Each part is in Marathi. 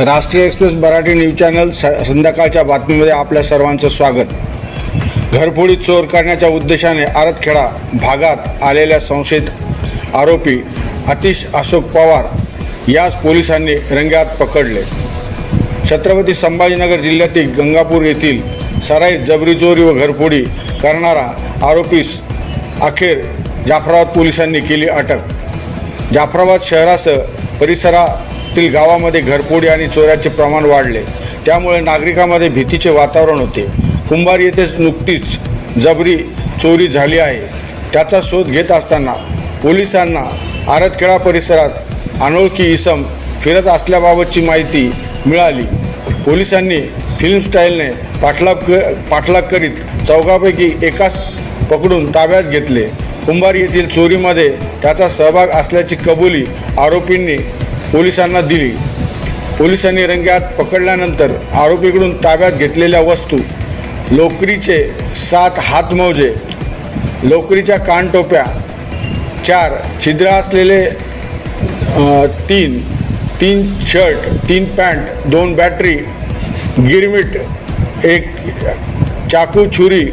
राष्ट्रीय एक्सप्रेस मराठी न्यूज चॅनल स संध्याकाळच्या बातमीमध्ये आपल्या सर्वांचं स्वागत. घरफोडी चोर करण्याच्या उद्देशाने आरतखेडा भागात आलेल्या संशयित आरोपी अतिश अशोक पवार यास पोलिसांनी रंग्यात पकडले. छत्रपती संभाजीनगर जिल्ह्यातील गंगापूर येथील सराईत जबरी चोरी व घरफोडी करणारा आरोपीस अखेर जाफराबाद पोलिसांनी केली अटक. जाफराबाद शहरासह तील गावामध्ये घरफोडी आणि चोऱ्याचे प्रमाण वाढले. त्यामुळे नागरिकांमध्ये भीतीचे वातावरण होते. कुंभार येथेच नुकतीच जबरी चोरी झाली आहे. त्याचा शोध घेत असताना पोलिसांना आरतखेडा परिसरात अनोळखी इसम फिरत असल्याबाबतची माहिती मिळाली. पोलिसांनी फिल्म स्टाईलने पाठलाग क पाठलाग करीत चौघापैकी एकाच पकडून ताब्यात घेतले. कुंभार येथील चोरीमध्ये त्याचा सहभाग असल्याची कबुली आरोपींनी पोलिसांना दिली. पोलिसांनी रंग्यात पकडल्यानंतर आरोपीकडून ताब्यात घेतलेल्या वस्तू लोकरीचे सात हातमोजे लोकरीच्या कानटोप्या चार छिद्र असलेले तीन तीन शर्ट तीन पॅन्ट दोन बॅटरी गिरमिट एक चाकू छुरी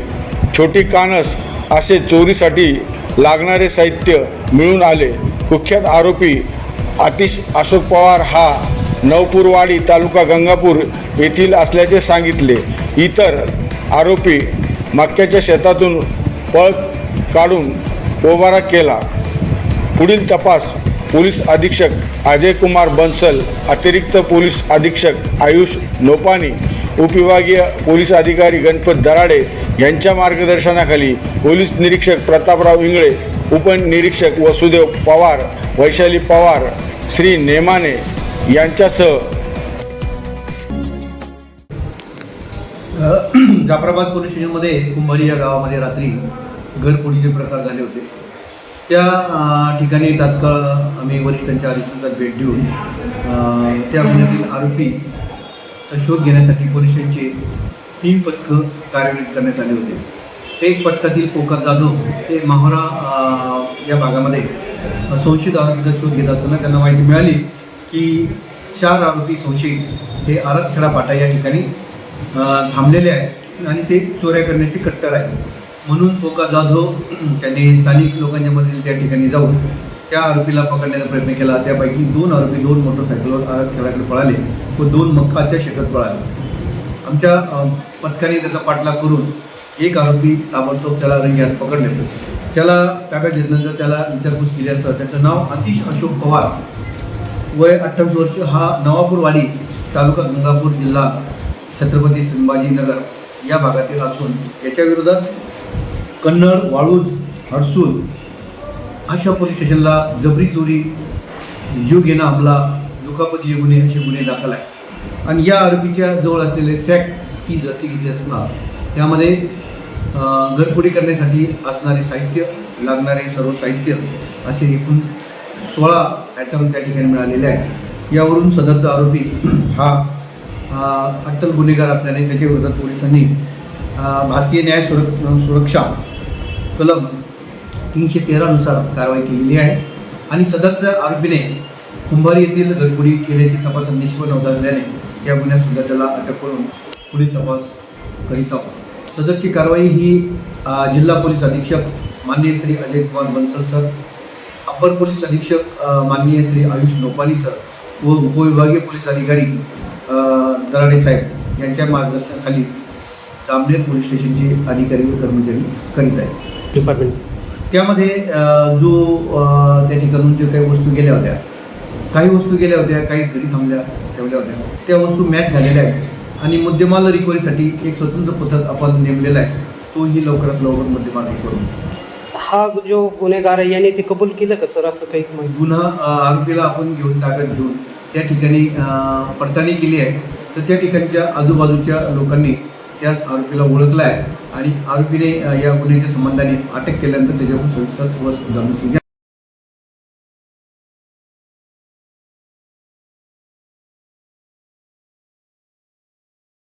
छोटी कानस असे चोरीसाठी लागणारे साहित्य मिळून आले. कुख्यात आरोपी आतिश अशोक पवार हा नवपूरवाडी तालुका गंगापूर येथील असल्याचे सांगितले. इतर आरोपी मक्याच्या शेतातून पळ काढून पोबारा केला. पुढील तपास पोलीस अधीक्षक अजय कुमार बन्सल अतिरिक्त पोलीस अधीक्षक आयुष नोपानी उपविभागीय पोलीस अधिकारी गणपत दराडे यांच्या मार्गदर्शनाखाली पोलीस निरीक्षक प्रतापराव इंगळे उपनिरीक्षक वसुदेव पवार वैशाली पवार श्री नेमाने यांच्यासह जाफराबाद पोलीस स्टेशनमध्ये कुंभारी या गावामध्ये रात्री घरफोडीचे प्रकार झाले होते. त्या ठिकाणी तात्काळ आम्ही वरिष्ठांच्या आदेशानुसार भेट देऊन त्या गुन्ह्यातील आरोपी शोध घेण्यासाठी पोलिसांचे तीन पथकं कार्यान्वित करण्यात आले होते. एक पथकातील कोका जाधव ते माहोरा या भागामध्ये संशयित आरोपीचा शोध घेत असताना त्यांना माहिती मिळाली की चार आरोपी संशयित हे आरतखेडा पाटा या ठिकाणी थांबलेले आहेत आणि ते चोऱ्या करण्याचे कट्टर आहे म्हणून पोका जाधव त्यांनी स्थानिक लोकांच्या मधील त्या ठिकाणी जाऊन त्या आरोपीला पकडण्याचा प्रयत्न केला. त्यापैकी दोन आरोपी दोन मोटरसायकलवर आरतखेडाकडे पळाले व दोन मक्काच्या शेतात पळाले. आमच्या पथकाने त्याचा पाठलाग करून एक आरोपी ताबडतोब त्याला रंग्यात पकडले त्याला ताब्यात घेतल्यानंतर त्याला विचारपूस केली असता त्याचं नाव अतिश अशोक पवार. वय अठ्ठावीस वर्ष हा नवापूरवाडी तालुका गंगापूर जिल्हा छत्रपती संभाजीनगर या भागातील असून याच्या विरोधात कन्नड वाळूज हडसूल अशा पोलीस स्टेशनला जबरी चोरी जीव घेणं हमला दुखापती गुन्हे असे गुन्हे दाखल आहे आणि या आरोपीच्या जवळ असलेले सॅक की जती घेतली असणार. त्यामध्ये घरपुडी करण्यासाठी असणारे साहित्य लागणारे सर्व साहित्य असे एकूण सोळा आयटम त्या ठिकाणी मिळालेले आहेत. यावरून सदरचा आरोपी हा अट्टल गुन्हेगार असल्याने त्याच्याविरोधात पोलिसांनी भारतीय न्याय सुर सुरक्षा कलम तीनशे तेरानुसार कारवाई केलेली आहे आणि सदरच्या आरोपीने कुंभारी येथील घरपुडी केल्याची तपासात निष्फळ नव्हता असल्याने या गुन्ह्यातसुद्धा त्याला अटक करून पुढील तपास करीत आहोत. सदरची कारवाई ही जिल्हा पोलीस अधीक्षक माननीय श्री अजय कुमार बन्सल सर अप्पर पोलीस अधीक्षक माननीय श्री आयुष नोपाली सर व उपविभागीय पोलीस अधिकारी दराडे साहेब यांच्या मार्गदर्शनाखाली जामनेर पोलीस स्टेशनचे अधिकारी व कर्मचारी करीत आहेत. डिपार्टमेंट. त्यामध्ये जो त्या ठिकाणून जे काही वस्तू गेल्या होत्या काही वस्तू गेल्या होत्या काही घरी थांबल्या ठेवल्या होत्या त्या वस्तू मॅच झालेल्या आहेत. आणि मुद्देमाल रिकव्हरीसाठी एक स्वतंत्र पथक आपण नेमलेला आहे. तोही लवकरात लवकर मुद्देमाल करू हा जो गुन्हेगार आहे याने ते कबूल केलं का सर असं काही माहिती? गुन्हा अ, आरोपीला आपण घेऊन ताब्यात घेऊन त्या ठिकाणी अ, पडताळणी केली आहे. तर त्या ठिकाणच्या आजूबाजूच्या लोकांनी त्या आरोपीला ओळखलं आहे आणि आरोपीने अ, या गुन्ह्याच्या संबंधाने अटक केल्यानंतर त्याच्याकडून सविस्तर व जाणून घ्या